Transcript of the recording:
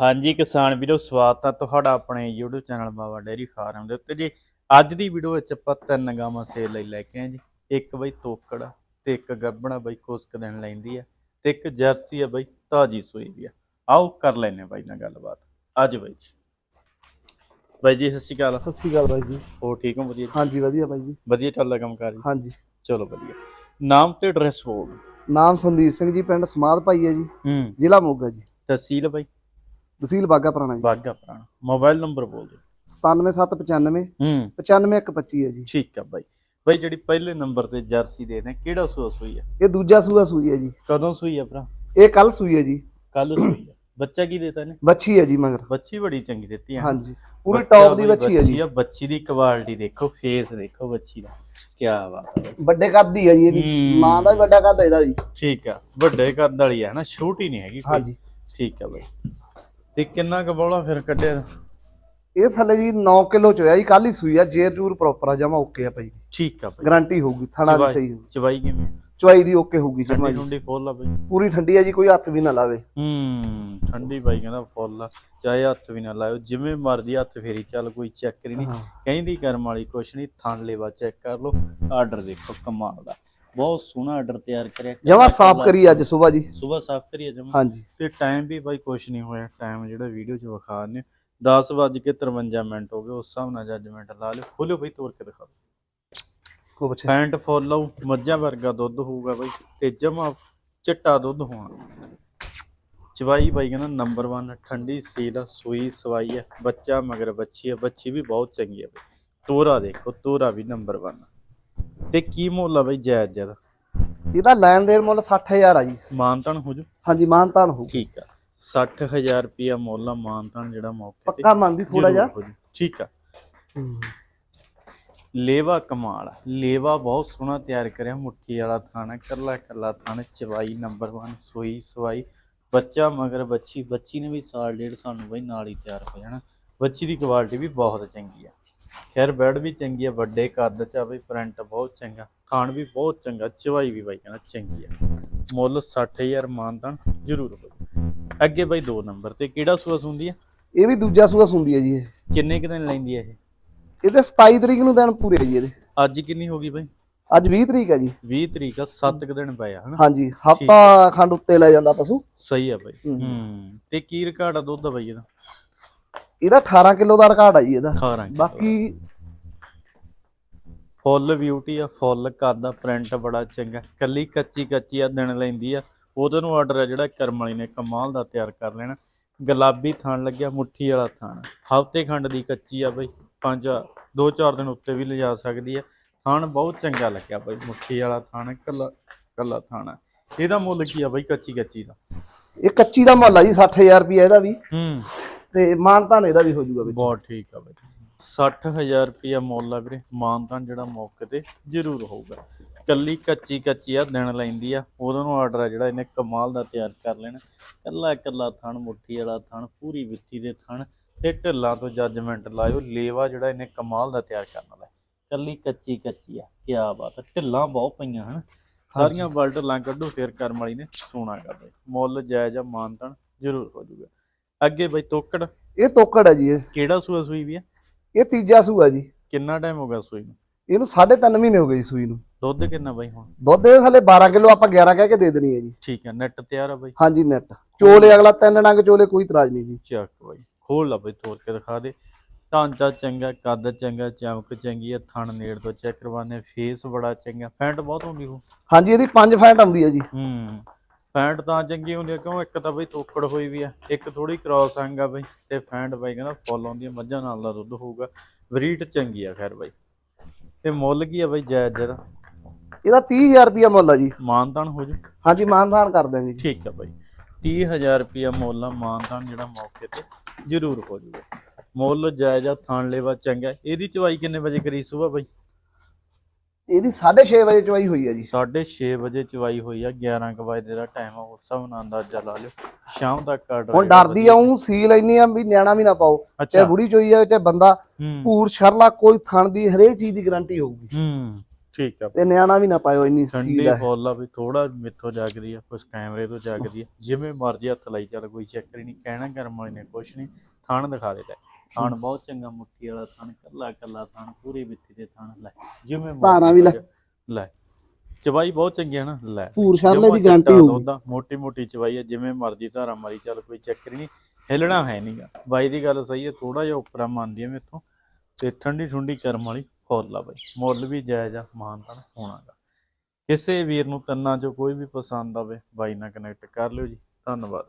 ਹਾਂਜੀ ਕਿਸਾਨ ਵੀਰੋ ਸਵਾਗਤ ਹੈ ਤੁਹਾਡਾ ਆਪਣੇ YouTube channel Baba dairy farm ਦੇ ਉੱਤੇ ਜੀ। ਅੱਜ ਦੀ ਵੀਡੀਓ ਵਿੱਚ ਆਪਾਂ ਤਿੰਨ ਗਾਵਾਂ ਸੇਲ ਲਈ ਲੈ ਕੇ ਆਏ ਜੀ। ਇੱਕ ਬਈ ਤੋਕੜ ਤੇ ਇੱਕ ਗੱਬਣਾ ਬਈ ਕੁਛ ਕੁ ਦਿਨ ਲੈਂਦੀ ਆ ਤੇ ਇੱਕ ਜਰਸੀ ਆ ਬਈ ਤਾਜੀ ਸੂਈ ਵੀ ਆ। ਆਓ ਕਰ ਲੈਨੇ ਬਾਈ ਨਾਲ ਗੱਲਬਾਤ। ਅੱਜ ਬਈ ਜੀ। ਬਾਈ ਜੀ ਸਤਿ ਸ਼੍ਰੀ ਅਕਾਲ। ਸਤਿ ਸ਼੍ਰੀ ਅਕਾਲ ਬਾਈ ਜੀ। ਹੋ ਠੀਕ ਹੋ? ਵਧੀਆ? ਹਾਂਜੀ ਵਧੀਆ ਬਾਈ ਜੀ। ਵਧੀਆ ਚੱਲਦਾ ਕੰਮ ਕਾਰ ਹਾਂਜੀ। ਚਲੋ ਵਧੀਆ। ਨਾਮ ਤੇ ਐਡਰੈਸ ਬੋਲ ਨਾਮ ਸੰਦੀਪ ਸਿੰਘ ਜੀ ਪਿੰਡ ਸਮਾਦ ਭਾਈ ਹੈ ਜੀ। ਜ਼ਿਲ੍ਹਾ ਮੋਗਾ ਜੀ। ਤਹਿਸੀਲ ਬਾਈ? ਤਹਿਸੀਲ ਬਾਗਾ ਪੁਰਾਣਾ ਜੀ। ਬਾਗਾ ਪੁਰਾਣਾ। ਮੋਬਾਈਲ ਨੰਬਰ ਬੋਲ ਦਿਓ। 97795 ਹੂੰ। 95125 ਹੈ ਜੀ। ਠੀਕ ਆ ਬਾਈ। ਬਾਈ ਜਿਹੜੀ ਪਹਿਲੇ ਨੰਬਰ ਤੇ ਜਰਸੀ ਦੇ ਨੇ ਕਿਹੜਾ ਸੂਆ ਸੂਈ ਆ? ਇਹ ਦੂਜਾ ਸੂਆ ਸੂਈ ਹੈ ਜੀ। ਕਦੋਂ ਸੂਈ ਆ ਭਰਾ? ਇਹ ਕੱਲ ਸੂਈ ਹੈ ਜੀ। ਕੱਲ ਸੂਈ ਆ। ਬੱਚਾ ਕੀ ਦੇਤਾ ਨੇ ਬੱਚੀ ਹੈ ਜੀ ਮਗਰ। ਬੱਚੀ ਬੜੀ ਚੰਗੀ ਦਿੱਤੀ ਆ। ਹਾਂਜੀ। ਪੂਰੀ ਟੌਪ ਦੀ ਬੱਚੀ ਹੈ ਜੀ। ਬੱਚੀ ਦੀ ਕੁਆਲਿਟੀ ਦੇਖੋ ਫੇਸ ਦੇਖੋ ਬੱਚੀ ਦਾ। ਕੀ ਬਾਤ ਹੈ। ਵੱਡੇ ਕੱਦ ਦੀ ਹੈ ਜੀ ਇਹ ਵੀ। ਹੂੰ। ਮਾਂ ਦਾ ਵੀ ਵੱਡਾ ਕੱਦ ਹੈ ਇਹਦਾ ਵੀ। ਠੀਕ ਆ। ਵੱਡੇ ਕੱਦ ਵਾਲੀ ਆ ਨਾ ਛੋਟੀ ਨਹੀਂ ਹੈਗੀ। ਹਾਂਜੀ। ਠੀਕ ਆ ਬਾਈ। ਤੇ ਕਿੰਨਾ ਕੁ ਬੋਲਾ ਫਿਰ ਕੱਢਿਆ? ਇਹ ਥੱਲੇ ਜੀ 9 ਕਿਲੋ ਚ ਹੋਇਆ ਜੀ ਕੱਲ ਹੀ ਸੂਈ ਆ ਜੇਰ ਜੂਰ ਪ੍ਰੋਪਰ ਆ ਜਮਾ ਓਕੇ ਆ ਭਾਈ। ਠੀਕ ਆ ਗਾਰੰਟੀ ਹੋਊਗੀ ਥਣਾ ਦੀ ਸਹੀ ਚਵਾਈ ਕਿਵੇਂ ਚਵਾਈ ਦੀ ਓਕੇ ਹੋਊਗੀ ਜਮਾ ਠੰਡੀ ਫੁੱਲ ਆ ਬਾਈ ਪੂਰੀ ਠੰਡੀ ਹੈ ਜੀ ਕੋਈ ਹੱਥ ਵੀ ਨਾ ਲਾਵੇ। ਹੂੰ ਠੰਡੀ ਬਾਈ ਕਹਿੰਦਾ ਫੁੱਲ ਆ ਚਾਹੇ ਹੱਥ ਵੀ ਨਾ ਲਾਇਓ ਜਿਵੇਂ ਮਰਜ਼ੀ ਹੱਥ ਫੇਰੀ ਚੱਲ ਕੋਈ ਚੱਕਰ ਹੀ। ਨਹੀਂ। ਕਹਿੰਦੀ ਕਰਮ ਵਾਲੀ ਕੁਛ ਨਹੀਂ ਥਣ ਲੈਵਾ ਚੈੱਕ ਕਰ ਲਓ ਆਰਡਰ ਦੇਖੋ ਕਮਾਲ ਦਾ। ਬਹੁਤ ਸੋਹਣਾ ਆਰਡਰ ਤਿਆਰ ਕਰਿਆ। ਜਮਾ ਸਾਫ਼ ਕਰੀ ਅੱਜ ਸਵੇਰ ਜੀ ਸਵੇਰ ਸਾਫ਼ ਕਰੀਏ ਜਮਾ। ਹਾਂਜੀ। ਤੇ ਟਾਈਮ ਵੀ ਬਾਈ ਕੁਛ ਨਹੀਂ ਹੋਇਆ। ਟਾਈਮ ਜਿਹੜਾ ਵੀਡੀਓ 'ਚ ਵਿਖਾ ਨੇ 10 ਵੱਜ ਕੇ 53 ਮਿੰਟ ਹੋ ਗਏ। ਉਸ ਹਿਸਾਬ ਨਾਲ ਜੱਜਮੈਂਟ ਲਾ ਲਿਓ। ਖੋਲਿਓ ਬਈ ਤੋੜ ਕੇ ਦਿਖਾ ਦਿਓ। ਕੋ ਬੱਚੇ ਫੈਂਟ ਫੁੱਲ ਆਊ ਮੱਝਾਂ ਵਰਗਾ ਦੁੱਧ ਹੋਊਗਾ ਬਾਈ। ਤੇ ਜਮਾ ਚਿੱਟਾ ਦੁੱਧ ਹੋਣਾ। ਚਵਾਈ ਬਾਈ ਕਹਿੰਦਾ ਨੰਬਰ 1 ਠੰਡੀ ਸੀਲ ਸੂਈ ਸਵਾਈ ਹੈ ਬੱਚਾ ਮਗਰ ਬੱਚੀ ਹੈ ਬੱਚੀ ਵੀ ਬਹੁਤ ਚੰਗੀ ਹੈ ਬਾਈ। ਤੋਰਾ ਦੇਖੋ ਤੋਰਾ ਵੀ ਨੰਬਰ 1 ਤੇ ਕੀ ਮੁੱਲ ਆ ਬਾਈ ਜਾਇਜ਼ ਜ਼ਿਆਦਾ ਇਹਦਾ ਲੈਣ ਦੇਣ ਮੁੱਲ 60000 ਆ ਜੀ। ਮਾਨਤਨ ਹੋ ਜੂ? ਹਾਂਜੀ ਮਾਨਤਾਨ ਹੋਊ ਠੀਕ ਆ। 60000 ਰੁਪਿਆ ਮੁੱਲ ਆ ਮਾਨਤਨ ਜਿਹੜਾ ਮੌਕੇ ਤੇ ਪੱਕਾ ਮੰਨਦੀ ਥੋੜਾ ਜਿਹਾ। ਹੋ। ਠੀਕ ਆ। ਲੇਵਾ ਕਮਾਲ। ਲੇਵਾ ਬਹੁਤ ਸੋਹਣਾ ਤਿਆਰ ਕਰਿਆ ਮੁੱਠੀ ਵਾਲਾ ਥਾਣਾ ਕੱਲਾ ਕੱਲਾ ਥਾਣਾ ਚਵਾਈ ਨੰਬਰ 1 ਸੋਈ ਸਵਾਈ। ਬੱਚਾ ਮਗਰ ਬੱਚੀ ਬੱਚੀ ਨੇ ਵੀ ਸਾਲ ਡੇਢ ਸਾਨੂੰ ਬਈ ਨਾਲ ਹੀ ਤਿਆਰ ਹੋ ਜਾਣਾ। ਬੱਚੀ ਦੀ ਕੁਆਲਿਟੀ ਵੀ ਬਹੁਤ ਚੰਗੀ ਆ। ਖੈਰ ਬੈਡ ਵੀ ਚੰਗੀ ਆ ਵੱਡੇ ਕੱਦ ਚ ਆ ਬਈ ਪ੍ਰਿੰਟ ਬਹੁਤ ਚੰਗਾ। ਥਾਣ ਵੀ ਬਹੁਤ ਚੰਗਾ ਚਵਾਈ ਵੀ ਬਾਈ ਕਹਿੰਦਾ ਚੰਗੀ ਆ। ਮੁੱਲ 60000 ਮਾਨਤਾਨ ਜ਼ਰੂਰ ਹੋ ਅੱਗੇ ਬਾਈ 2 ਨੰਬਰ ਤੇ ਕਿਹੜਾ ਸੂਸ ਹੁੰਦੀ ਆ? ਇਹ ਵੀ ਦੂਜਾ ਸੂਆ ਸੁੰਦੀ ਹੈ ਜੀ ਇਹ। ਕਿੰਨੇ ਕੁ ਦਿਨ ਲੈਂਦੀ ਆ ਇਹ? ਇਹਦੇ 27 ਤਰੀਕ ਨੂੰ ਦਿਨ ਪੂਰੇ ਆ ਜੀ ਇਹਦੇ। ਅੱਜ ਕਿੰਨੀ ਹੋ ਗਈ ਬਾਈ? ਅੱਜ 20 ਤਰੀਕ ਹੈ ਜੀ। 20 ਤਰੀਕ ਆ 7 ਕੁ ਦਿਨ ਪਏ ਆ ਹਨਾ? ਹਾਂਜੀ ਹਫਤਾ ਖੰਡ ਉੱਤੇ ਲੈ ਜਾਂਦਾ ਪਸ਼ੂ। ਸਹੀ ਆ ਬਾਈ। ਹੂੰ। ਹੂੰ। ਤੇ ਕੀ ਰਿਕਾਰਡ ਆ ਦੁੱਧ ਦਾ ਬਾਈ ਇਹਦਾ? ਇਹਦਾ 18 ਕਿਲੋ ਦਾ ਰਿਕਾਰਡ ਆ ਜੀ ਇਹਦਾ। 18 ਬਾਕੀ ਫੁੱਲ ਬਿਊਟੀ ਆ ਫੁੱਲ ਕਰਦਾ ਪ੍ਰਿੰਟ ਬੜਾ ਚੰਗਾ। ਕੱਲੀ ਕੱਚੀ ਕੱਚੀ ਆ ਦਿਨ ਲੈਂਦੀ ਆ। ਉਹਦੇ ਨੂੰ ਆਰਡਰ ਆ ਜਿਹੜਾ ਕਰਮ ਵਾਲੀ ਨੇ ਕਮਾਲ ਦਾ ਤਿਆਰ ਕਰ ਲੈਣਾ। ਗੁਲਾਬੀ ਥਾਣ ਲੱਗਿਆ ਮੁੱਠੀ ਵਾਲਾ ਥਾਣ। ਹਫ਼ਤੇ ਖੰਡ ਦੀ ਕੱਚੀ ਆ ਬਾਈ ਪੰਜ ਦੋ ਚਾਰ ਦਿਨ ਉੱਤੇ ਵੀ ਲਿਜਾ ਸਕਦੀ ਆ। ਥਾਣ ਬਹੁਤ ਚੰਗਾ ਲੱਗਿਆ ਬਾਈ ਮੁੱਠੀ ਵਾਲਾ ਥਾਣ ਕੱਲਾ ਕੱਲਾ ਥਾਣ ਆ। ਇਹਦਾ ਮੁੱਲ ਕੀ ਆ ਬਾਈ ਕੱਚੀ ਕੱਚੀ ਦਾ? ਇਹ ਕੱਚੀ ਦਾ ਮੁੱਲ ਆ ਜੀ 60000 ਰੁਪਏ ਇਹਦਾ ਵੀ। ਹੂੰ। ਤੇ ਮਾਨਤਾਨ ਇਹਦਾ ਵੀ ਹੋ ਜਾਊਗਾ ਵਿੱਚ। ਬਹੁਤ ਠੀਕ ਆ ਬਾਈ। 60000 ਰੁਪਿਆ ਮੁੱਲ ਆ ਵੀਰੇ। ਮਾਨਤਾਨ ਜਿਹੜਾ ਮੌਕੇ ਤੇ ਜ਼ਰੂਰ ਹੋਊਗਾ। ਕੱਲੀ ਕੱਚੀ ਕੱਚੀ ਆ ਦਿਨ ਲੈਂਦੀ ਆ। ਉਹਦੋਂ ਨੂੰ ਆਰਡਰ ਆ ਜਿਹੜਾ ਇਹਨੇ ਕਮਾਲ ਦਾ ਤਿਆਰ ਕਰ ਲੈਣਾ। ਕੱਲਾ ਕੱਲਾ ਥਣ ਮੁੱਠੀ ਵਾਲਾ ਥਣ ਪੂਰੀ ਵਿੱਥੀ ਦੇ ਥਣ ਤੇ ਢਿੱਲਾਂ ਤੋਂ ਜੱਜਮੈਂਟ ਲਾਇਓ। ਲੇਵਾ ਜਿਹੜਾ ਇਹਨੇ ਕਮਾਲ ਦਾ ਤਿਆਰ ਕਰਨ ਵਾਲਾ। ਕੱਲੀ ਕੱਚੀ ਕੱਚੀ ਆ। ਕੀ ਬਾਤ ਆ। ਢਿੱਲਾਂ ਬਹੁਤ ਪਈਆਂ ਹਨ। ਸਾਰੀਆਂ ਵਰਲਡ ਢਿੱਲਾਂ ਕੱਢੋ ਫੇਰ ਕਰਮ ਵਾਲੀ ਨੇ ਸੋਨਾ ਕਰਦੇ ਮੁੱਲ ਜਾਇਜ਼ ਆ ਮਾਨਤਾਨ ਜ਼ਰੂਰ ਹੋ ਜਾਊਗਾ। ਅੱਗੇ ਬਈ ਤੋਕੜ। ਇਹ ਤੋਕੜ ਹੈ ਜੀ ਇਹ। ਕਿਹੜਾ ਸੂਆ ਸੂਈ ਵੀ ਆ? ਇਹ ਤੀਜਾ ਸੂਆ ਜੀ। ਕਿੰਨਾ ਟਾਈਮ ਹੋ ਗਿਆ ਸੂਈ ਨੂੰ? ਇਹਨੂੰ 3.5 ਮਹੀਨੇ ਹੋ ਗਏ ਜੀ ਸੂਈ ਨੂੰ। ਦੁੱਧ ਕਿੰਨਾ ਬਾਈ ਹੁਣ? ਦੁੱਧ ਇਹ ਹਲੇ 12 ਕਿਲੋ ਆਪਾਂ 11 ਕਹਿ ਕੇ ਦੇ ਦੇਣੀ ਹੈ ਜੀ। ਠੀਕ ਹੈ ਨੈਟ ਤਿਆਰ ਆ ਬਾਈ? ਹਾਂਜੀ ਨੈਟ ਚੋਲੇ ਅਗਲਾ ਤਿੰਨ ਡੰਗ ਚੋਲੇ ਕੋਈ ਇਤਰਾਜ਼ ਨਹੀਂ ਜੀ। ਚੱਕ ਬਾਈ ਖੋਲ ਲਾ ਬਾਈ ਤੋੜ ਕੇ ਦਿਖਾ ਦੇ। ਢਾਂਚਾ ਚੰਗਾ ਕੱਦ ਚੰਗਾ ਚਮਕ ਚੰਗੀ ਹੈ ਥਣ ਨੇੜ ਤੋਂ ਚੈੱਕ ਕਰਵਾਨੇ ਫੇਸ ਬੜਾ ਚੰਗਾ ਫੈਂਟ ਬਹੁਤ ਹੁੰਦੀ ਹੋ ਹਾਂਜੀ ਇਹਦੀ 5 ਫੈਂਟ ਆਉਂਦੀ ਹੈ ਜੀ। ਹੂੰ। ਫੈਂਟ ਤਾਂ ਚੰਗੀ ਹੁੰਦੀ ਆ ਕਿਉਂ? ਇੱਕ ਤਾਂ ਬਈ ਤੋਕੜ ਹੋਈ ਵੀ ਆ ਇੱਕ ਥੋੜੀ ਕ੍ਰਾਸ ਆਂਗਾ ਬਈ ਤੇ ਫੈਂਟ ਬਾਈ ਕਹਿੰਦਾ ਫੁੱਲ ਆਉਂਦੀ ਆ ਮੱਝਾਂ ਨਾਲ ਦਾ ਦੁੱਧ ਹੋਊਗਾ। ਬਰੀਡ ਚੰਗੀ ਆ ਖੈਰ ਬਾਈ। ਤੇ ਮੁੱਲ ਕੀ ਆ ਬਾਈ ਜਾਇਜ਼ ਜਿਹਦਾ ਇਹਦਾ 30000 ਰੁਪਏ ਮੁੱਲ ਆ ਜੀ। ਮਾਨਤਾਨ ਹੋ ਜੂ? ਹਾਂਜੀ ਮਾਨਦਾਨ ਕਰ ਦਾਂਗੇ ਜੀ। ਠੀਕ ਹੈ ਬਾਈ। 30000 ਰੁਪਿਆ ਮੁੱਲ ਆ ਮਾਨਤਾਨ ਜਿਹੜਾ ਮੌਕੇ ਤੇ ਜ਼ਰੂਰ ਹੋ ਜਾਊਗਾ ਮੁੱਲ ਜਾਇਜ਼ ਆ ਥਾਣ ਲੈਵਾ ਚੰਗਾ। ਇਹਦੀ ਚਵਾਈ ਕਿੰਨੇ ਵਜੇ ਕਰੀ ਸੁਬਾ ਬਾਈ? ਇਹਦੀ 6:30 ਵਜੇ ਚਵਾਈ ਹੋਈ ਹੈ ਜੀ। 6:30 ਵਜੇ ਚਵਾਈ ਹੋਈ ਆ 11 ਕੁ ਵਜੇ ਦਾ ਟਾਈਮ ਆ ਉਸ ਹਿਸਾਬ ਨਾਲ ਅੰਦਾਜ਼ਾ ਲਾ ਲਿਓ। ਸ਼ਾਮ ਤੱਕ ਆਰਡਰ ਹੁਣ ਡਰਦੀ ਆਉਂ ਸੀਲ ਇੰਨੀ ਆ ਵੀ ਨਿਆਣਾ ਵੀ ਨਾ ਪਾਓ। ਚਾਹੇ ਬੁੜੀ ਚੋਈ ਆ ਚਾਹੇ ਬੰਦਾ। ਪੂਰ ਸ਼ਰਲਾ ਕੋਈ ਥਣ ਦੀ ਹਰੇਕ ਚੀਜ਼ ਦੀ ਗਾਰੰਟੀ ਹੋਊਗੀ। ਹੂੰ ਠੀਕ ਆ। ਤੇ ਨਿਆਣਾ ਵੀ ਨਾ ਪਾਇਓ ਇੰਨੀ ਸੀਲ ਹੈ ਫੁੱਲ ਆ ਵੀ ਥੋੜਾ ਮਿੱਥੋਂ ਜਾਗਦੀ ਆ ਕੁਛ ਕੈਮਰੇ ਤੋਂ ਜਾਗਦੀ ਆ। ਜਿਵੇਂ ਮਰਜ਼ੀ ਹੱਥ ਲਾਈ ਚੱਲ ਕੋਈ ਚੱਕਰ ਹੀ ਨਹੀਂ ਕਹਿਣਾ ਕਰਮ ਵਾਲੇ ਨੇ ਕੁਛ ਨਹੀਂ। ਥਣ ਦਿਖਾ ਦੇ ਲੈ ਥਣ ਬਹੁਤ ਚੰਗਾ ਮੁੱਠੀ ਵਾਲਾ ਥਣ ਕੱਲਾ ਕੱਲਾ ਥਣ ਪੂਰੀ ਵਿੱਥੀ ਦੇ ਥਣ ਲੈ ਜਿਵੇਂ ਧਾਰਾਂ ਵੀ ਲੈ। ਲੈ ਚਵਾਈ ਬਹੁਤ ਚੰਗੀ ਆ ਨਾ ਲੈ। ਪੂਰ ਸ਼ਰਲੇ ਦੀ ਗਾਰੰਟੀ ਆ, ਮੋਟੀ ਮੋਟੀ ਚਵਾਈ ਆ ਜਿਵੇਂ ਮਰਜ਼ੀ ਧਾਰਾ ਮਾਰੀ ਚੱਲ ਕੋਈ ਚੱਕਰ ਹੀ ਨਹੀਂ ਹਿੱਲਣਾ ਹੈ ਨਹੀਂਗਾ ਬਾਈ ਦੀ ਗੱਲ ਸਹੀ ਹੈ ਥੋੜਾ ਜਿਹਾ ਉੱਪਰਾ ਮੰਨਦੀ ਆ ਮੇਥੋਂ ਤੇ ਠੰਡੀ ਠੰਡੀ ਕਰਮ ਵਾਲੀ ਫੁੱਲ ਆ ਬਾਈ। ਮੁੱਲ ਵੀ ਜਾਇਜ਼ ਆ ਮਾਨਤਾਨ ਹੋਣਾਗਾ ਕਿਸੇ ਵੀਰ ਨੂੰ ਤੰਨਾ ਚੋਂ ਕੋਈ ਵੀ ਪਸੰਦ ਆਵੇ ਬਾਈ ਨਾਲ ਕਨੈਕਟ ਕਰ ਲਿਓ ਜੀ। ਧੰਨਵਾਦ।